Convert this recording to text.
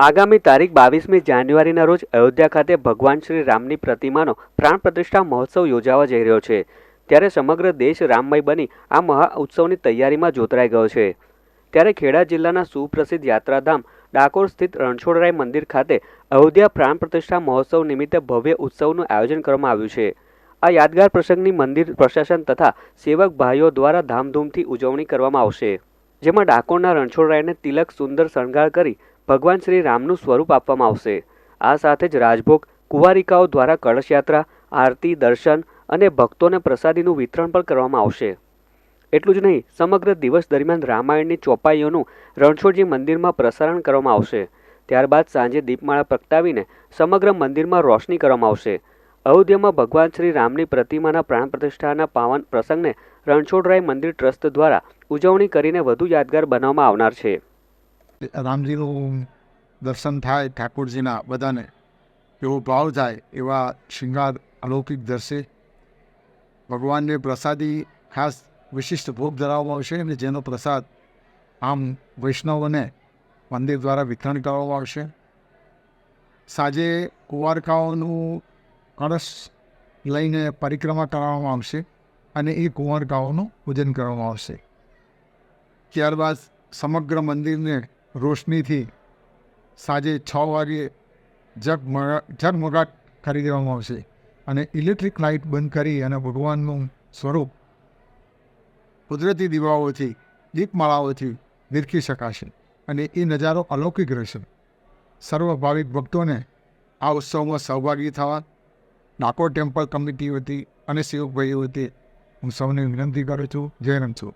આગામી તારીખ બાવીસમી જાન્યુઆરીના રોજ અયોધ્યા ખાતે ભગવાન શ્રી રામની પ્રતિમાનો પ્રાણ પ્રતિષ્ઠા મહોત્સવ યોજાવા જઈ રહ્યો છે. ત્યારે સમગ્ર દેશ રામમય બની આ મહા ઉત્સવની તૈયારીમાં જોતરાઈ ગયો છે. ત્યારે ખેડા જિલ્લાના સુપ્રસિદ્ધ યાત્રાધામ ડાકોર સ્થિત રણછોડરાય મંદિર ખાતે અયોધ્યા પ્રાણ પ્રતિષ્ઠા મહોત્સવ નિમિત્તે ભવ્ય ઉત્સવનું આયોજન કરવામાં આવ્યું છે. આ યાદગાર પ્રસંગની મંદિર પ્રશાસન તથા સેવક ભાઈઓ દ્વારા ધામધૂમથી ઉજવણી કરવામાં આવશે. જેમાં ડાકોરના રણછોડરાયને તિલક સુંદર શણગાર કરી ભગવાન શ્રી રામનું સ્વરૂપ આપવામાં આવશે. આ સાથે જ રાજભોગ કુંવારિકાઓ દ્વારા કળશયાત્રા, આરતી, દર્શન અને ભક્તોને પ્રસાદીનું વિતરણ પણ કરવામાં આવશે. એટલું જ નહીં, સમગ્ર દિવસ દરમિયાન રામાયણની ચોપાઈઓનું રણછોડજી મંદિરમાં પ્રસારણ કરવામાં આવશે. ત્યારબાદ સાંજે દીપમાળા પ્રગટાવીને સમગ્ર મંદિરમાં રોશની કરવામાં આવશે. અયોધ્યામાં ભગવાન શ્રી રામની પ્રતિમાના પ્રાણ પ્રતિષ્ઠાના પાવન પ્રસંગને રણછોડરાય મંદિર ટ્રસ્ટ દ્વારા ઉજવણી કરીને વધુ યાદગાર બનાવવામાં આવનાર છે. રામજીનું દર્શન થાય ઠાકોરજીના બધાને, એવો ભાવ થાય એવા શૃંગાર અલૌકિક દર્શે. ભગવાનને પ્રસાદી ખાસ વિશિષ્ટ ભોગ ધરાવવામાં આવશે અને જેનો પ્રસાદ આમ વૈષ્ણવોને મંદિર દ્વારા વિતરણ કરવામાં આવશે. સાંજે કુંવારકાઓનું કળશ લઈને પરિક્રમા કરાવવામાં આવશે અને એ કુંવારકાઓનું પૂજન કરવામાં આવશે. ત્યારબાદ સમગ્ર મંદિરને રોશનીથી સાંજે છ વાગે ઝગમગા ઝગમગાટ કરી દેવામાં આવશે અને ઇલેક્ટ્રિક લાઇટ બંધ કરી અને ભગવાનનું સ્વરૂપ કુદરતી દીવાઓથી, દીપમાળાઓથી વિરખી શકાશે અને એ નજારો અલૌકિક રહેશે. સર્વ ભાવિક ભક્તોને આ ઉત્સવમાં સહભાગી થવા ડાકોર ટેમ્પલ કમિટી વતી અને સેવકભાઈઓ વતી હું સૌને વિનંતી કરું છું. જય રણછોડ.